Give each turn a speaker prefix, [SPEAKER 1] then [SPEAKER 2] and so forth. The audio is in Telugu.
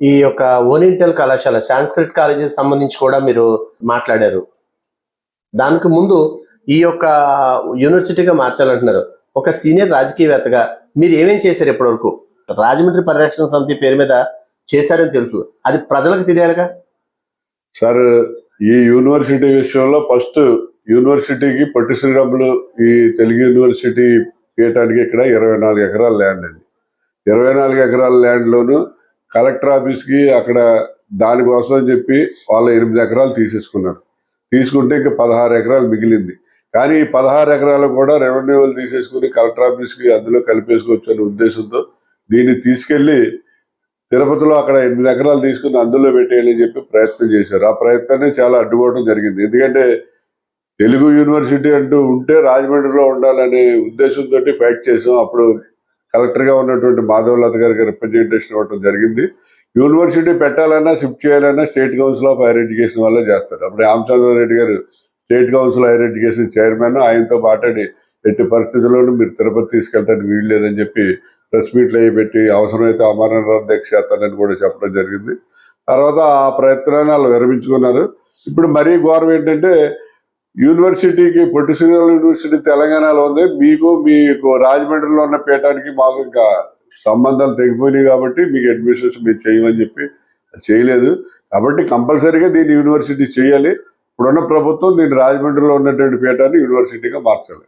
[SPEAKER 1] ఈ యొక్క ఓరియంటల్ కళాశాల సాంస్క్రిట్ కాలేజెస్ సంబంధించి కూడా మీరు మాట్లాడారు. దానికి ముందు ఈ యొక్క యూనివర్సిటీగా మార్చాలంటున్నారు. ఒక సీనియర్ రాజకీయవేత్తగా మీరు ఏమేం చేశారు ఇప్పటివరకు? రాజమండ్రి పరిరక్షణ సమితి పేరు మీద చేశారని తెలుసు. అది ప్రజలకు తెలియాలిగా?
[SPEAKER 2] సార్ ఈ యూనివర్సిటీ విషయంలో ఫస్ట్ యూనివర్సిటీకి పట్టు శ్రీరాములు ఈ తెలుగు యూనివర్సిటీ పీయటానికి ఇక్కడ ఇరవై నాలుగు ఎకరాల ల్యాండ్ అండి. ఇరవై నాలుగు ఎకరాల ల్యాండ్లోనూ కలెక్టర్ ఆఫీస్కి అక్కడ దానికోసం అని చెప్పి వాళ్ళ ఎనిమిది ఎకరాలు తీసేసుకున్నారు. తీసుకుంటే ఇంకా పదహారు ఎకరాలు మిగిలింది. కానీ ఈ పదహారు ఎకరాలు కూడా రెవెన్యూ వాళ్ళు తీసేసుకుని కలెక్టర్ ఆఫీస్కి అందులో కలిపేసుకోవచ్చు అనే ఉద్దేశంతో దీన్ని తీసుకెళ్ళి తిరుపతిలో అక్కడ ఎనిమిది ఎకరాలు తీసుకుని అందులో పెట్టేయాలని చెప్పి ప్రయత్నం చేశారు. ఆ ప్రయత్నాన్ని చాలా అడ్డుకోవడం జరిగింది. ఎందుకంటే తెలుగు యూనివర్సిటీ అంటూ ఉంటే రాజమండ్రిలో ఉండాలనే ఉద్దేశంతో ఫైట్ చేసాం. అప్పుడు కలెక్టర్గా ఉన్నటువంటి మాధవలత గారికి రిప్రజెంటేషన్ ఇవ్వడం జరిగింది. యూనివర్సిటీ పెట్టాలన్నా షిఫ్ట్ చేయాలన్నా state council of higher education వల్ల చేస్తారు. అప్పుడు రామచంద్రారెడ్డి గారు state council higher education chairman ఆయనతో మాట్లాడి ఎట్టి పరిస్థితుల్లోనూ మీరు తిరుపతి తీసుకెళ్ళడానికి వీలు లేదని చెప్పి ప్రెస్ మీట్లు అయ్యి పెట్టి అవసరమైతే అమరనాథ్ దీక్ష చేస్తానని కూడా చెప్పడం జరిగింది. తర్వాత ఆ ప్రయత్నాన్ని వాళ్ళు విరమించుకున్నారు. ఇప్పుడు మరీ ఘోరం ఏంటంటే యూనివర్సిటీకి పొట్టి శ్రీరాములు యూనివర్సిటీ తెలంగాణలో ఉంది. మీకు మీకు రాజమండ్రిలో ఉన్న పీఠానికి మాకు ఇంకా సంబంధాలు తెగిపోయినాయి కాబట్టి మీకు అడ్మిషన్స్ మీరు చేయమని చెప్పి చేయలేదు. కాబట్టి కంపల్సరీగా దీన్ని యూనివర్సిటీ చేయాలి. ఇప్పుడున్న ప్రభుత్వం దీన్ని రాజమండ్రిలో ఉన్నటువంటి పీఠాన్ని యూనివర్సిటీగా మార్చాలి